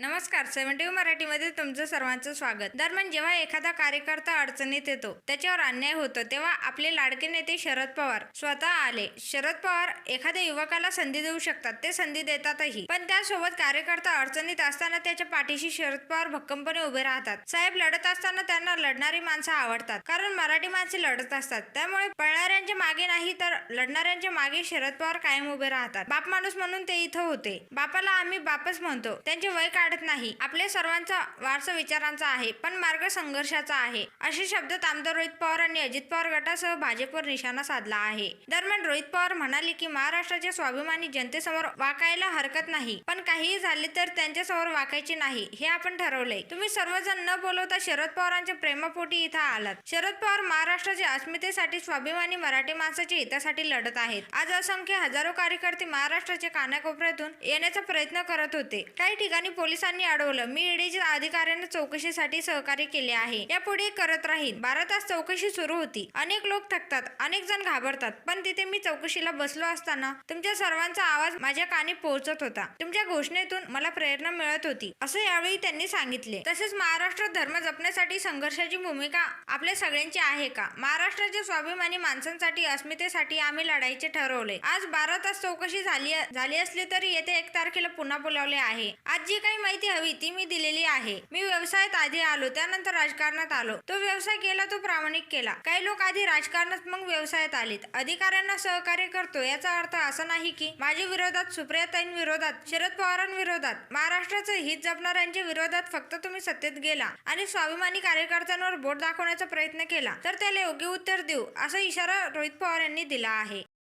नमस्कार सेव्हन्टी मराठीमध्ये तुमचं सर्वांचं स्वागत. दरम्यान जेव्हा एखादा कार्यकर्ता अडचणीत येतो त्याच्यावर अन्याय होतो तेव्हा आपले लाडके नेते शरद पवार स्वतः आले. शरद पवार एखाद्या युवकाला संधी देऊ शकतात ते संधी देतातही. पण त्यासोबत कार्यकर्ता अडचणीत असताना त्याच्या पाठीशी शरद पवार भक्कमपणे उभे राहतात. साहेब लढत असताना त्यांना लढणारी माणसं आवडतात कारण मराठी माणसे लढत असतात. त्यामुळे पळणाऱ्यांच्या मागे नाही तर लढणाऱ्यांच्या मागे शरद पवार कायम उभे राहतात. बाप माणूस म्हणून ते इथं होते. बापाला आम्ही बापच म्हणतो. त्यांचे वय काढत नाही. आपल्या सर्वांचा वारसा विचारांचा आहे पण मार्ग संघर्षाचा आहे. असे शब्द आमदार रोहित पवार आणि अजित पवार गटासह भाजपवर निशाणा साधला आहे. दरम्यान रोहित पवार म्हणाले की महाराष्ट्राच्या स्वाभिमानी जनतेसमोर वाकायला हरकत नाही पण काहीही झाले तर त्यांच्यासमोर वाकायचे नाही हे आपण ठरवलंय. तुम्ही सर्वजण न बोलवता शरद पवारांच्या प्रेमापोटी इथं आलात. शरद पवार महाराष्ट्राच्या अस्मितेसाठी स्वाभिमानी मराठी माणसाच्या हितासाठी लढत आहेत. आज असंख्य हजारो कार्यकर्ते महाराष्ट्राच्या कानाकोपऱ्यातून येण्याचा प्रयत्न करत होते. काही ठिकाणी पोलिसांनी अडवलं. मी ईडीच्या अधिकाऱ्यांना चौकशीसाठी सहकार्य केले आहे. यापुढे करत राहील बारा तास चौकशी सुरू होती. अनेक लोक थकतात. अनेक जण घाबरतात. पण तिथे मी चौकशीला बसलो असताना तुमच्या सर्वांचा आवाज माझ्या कानी पोहोचत होता. तुमच्या घोषणेतून मला प्रेरणा मिळत होती असं यावेळी त्यांनी सांगितले. तसेच महाराष्ट्र धर्म जपण्यासाठी संघर्षाची भूमिका आपल्या सगळ्यांची आहे का? महाराष्ट्राच्या स्वाभिमानी माणसांसाठी अस्मितेसाठी आम्ही लढायचे ठरवले. आज बारा तास चौकशी झाली झाली असली तरी येत्या एक तारखेला पुन्हा बोलावले आहे. आज जी काही माहिती हवी ती मी दिलेली आहे. मी व्यवसायात आधी आलो त्यानंतर राजकारणात आलो. तो व्यवसाय केला तो प्रामाणिक केला. काही लोक आधी राजकारणात मग व्यवसायात आलेत. अधिकाऱ्यांना सहकार्य करतो याचा अर्थ असा नाही की माझ्या विरोधात सुप्रियाताईं विरोधात शरद पवारांविरोधात महाराष्ट्राचं हित जपणाऱ्यांच्या विरोधात फक्त तुम्ही सत्तेत गेला आणि स्वाभिमानी कार्यकर्त्यांवर बोट दाखवण्याचा प्रयत्न केला तर त्याला योग्य उत्तर देऊ असा इशारा रोहित पवार यांनी दिला आहे.